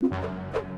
you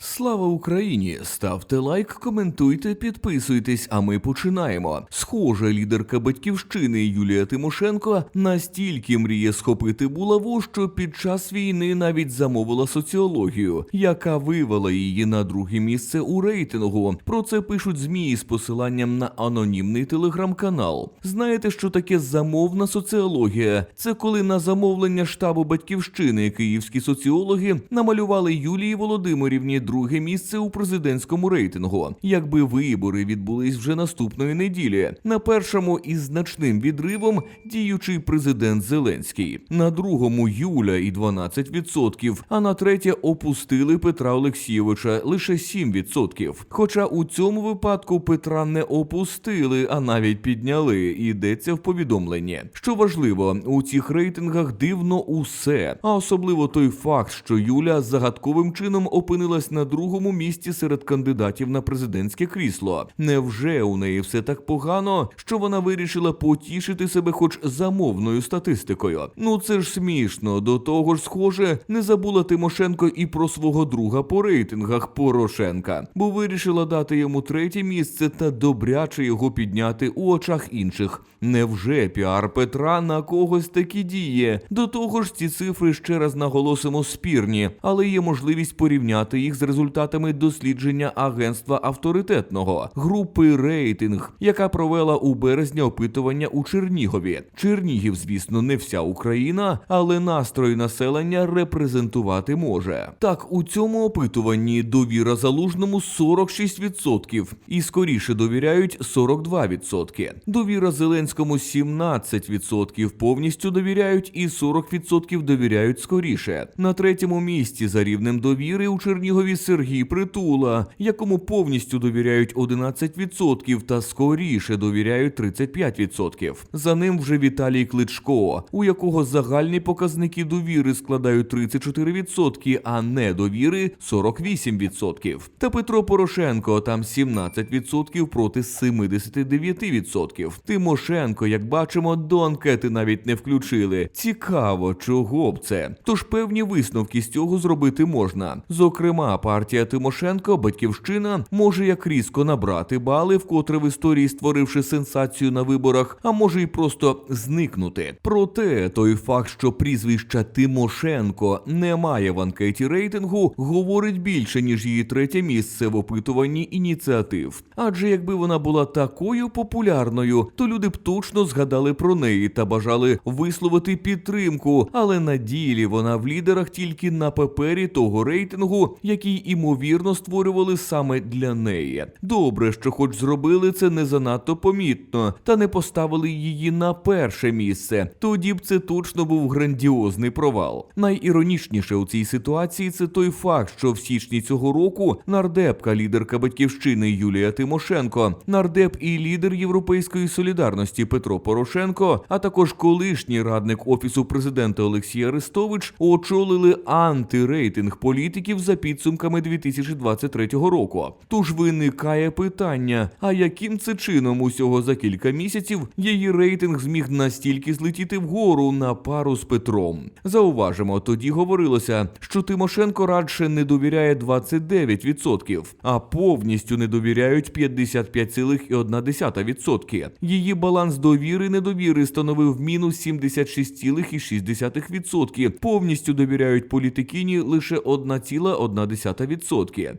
Слава Україні! Ставте лайк, коментуйте, підписуйтесь, а ми починаємо. Схоже, лідерка батьківщини Юлія Тимошенко настільки мріє схопити булаву, що під час війни навіть замовила соціологію, яка вивела її на друге місце у рейтингу. Про це пишуть змі з посиланням на анонімний телеграм-канал. Знаєте, що таке замовна соціологія? Це коли на замовлення штабу батьківщини київські соціологи намалювали Юлії Володимирівні друге місце у президентському рейтингу. Якби вибори відбулись вже наступної неділі. На першому із значним відривом діючий президент Зеленський, на другому Юля і 12%, а на третє опустили Петра Олексійовича лише 7%. Хоча у цьому випадку Петра не опустили, а навіть підняли. Йдеться в повідомленні. Що важливо, у цих рейтингах дивно усе, а особливо той факт, що Юля загадковим чином опинилась на другому місці серед кандидатів на президентське крісло. Невже у неї все так погано, що вона вирішила потішити себе хоч замовною статистикою? Ну це ж смішно. До того ж, схоже, не забула Тимошенко і про свого друга по рейтингах Порошенка, бо вирішила дати йому третє місце та добряче його підняти у очах інших. Невже піар Петра на когось таки діє? До того ж, ці цифри ще раз наголосимо спірні, але є можливість порівняти їх з результатами дослідження агентства авторитетного групи рейтинг, яка провела у березні опитування у Чернігові. Чернігів, звісно, не вся Україна, але настрої населення репрезентувати може. Так, у цьому опитуванні довіра залужному 46% і скоріше довіряють 42%. Довіра Зеленському 17%, повністю довіряють і 40% довіряють скоріше. На третьому місці за рівнем довіри у Чернігові Сергій Притула, якому повністю довіряють 11% та скоріше довіряють 35%. За ним вже Віталій Кличко, у якого загальні показники довіри складають 34%, а недовіри 48%. Та Петро Порошенко там 17% проти 79%. Тимошенко, як бачимо, до анкети навіть не включили. Цікаво, чого б це. Тож певні висновки з цього зробити можна. Зокрема, партія Тимошенко, батьківщина, може як різко набрати бали, вкотре в історії створивши сенсацію на виборах, а може й просто зникнути. Проте той факт, що прізвища Тимошенко немає в анкеті рейтингу, говорить більше ніж її третє місце в опитуванні ініціатив. Адже якби вона була такою популярною, то люди б точно згадали про неї та бажали висловити підтримку. Але на ділі вона в лідерах тільки на папері того рейтингу, який імовірно створювали саме для неї. Добре, що хоч зробили це не занадто помітно, та не поставили її на перше місце. Тоді б це точно був грандіозний провал. Найіронічніше у цій ситуації це той факт, що в січні цього року нардепка, лідерка батьківщини Юлія Тимошенко, нардеп і лідер Європейської солідарності Петро Порошенко, а також колишній радник офісу президента Олексій Арестович очолили антирейтинг політиків за підсумками 2023 року. Тож виникає питання: а яким це чином усього за кілька місяців її рейтинг зміг настільки злетіти вгору на пару з Петром? Зауважимо, тоді говорилося, що Тимошенко радше не довіряє 29%, а повністю не довіряють 55,1%. Її баланс довіри недовіри становив мінус 76,6%. Повністю довіряють політикині лише 1,1%.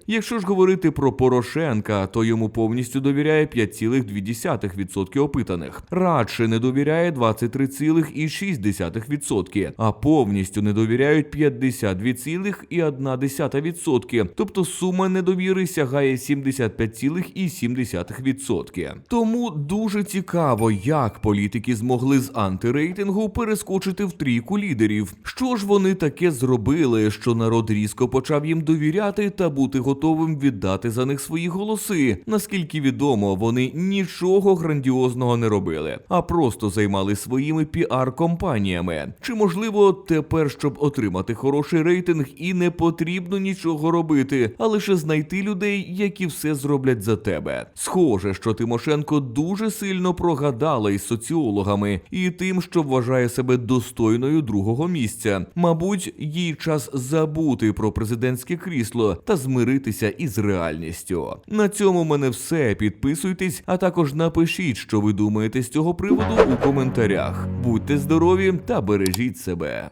Якщо ж говорити про Порошенка, то йому повністю довіряє 5,2% опитаних. Радше не довіряє 23,6%, а повністю не довіряють 52,1%. Тобто сума недовіри сягає 75,7%. Тому дуже цікаво, як політики змогли з антирейтингу перескочити в трійку лідерів. Що ж вони таке зробили, що народ різко почав їм довіряти? Купляти та бути готовим віддати за них свої голоси. Наскільки відомо, вони нічого грандіозного не робили, а просто займали своїми піар-компаніями. Чи можливо тепер, щоб отримати хороший рейтинг, і не потрібно нічого робити, а лише знайти людей, які все зроблять за тебе. Схоже, що Тимошенко дуже сильно прогадала із соціологами і тим, що вважає себе достойною другого місця. Мабуть, їй час забути про президентське крісло та змиритися із реальністю. На цьому мене все. Підписуйтесь, а також напишіть, що ви думаєте з цього приводу у коментарях. Будьте здорові та бережіть себе.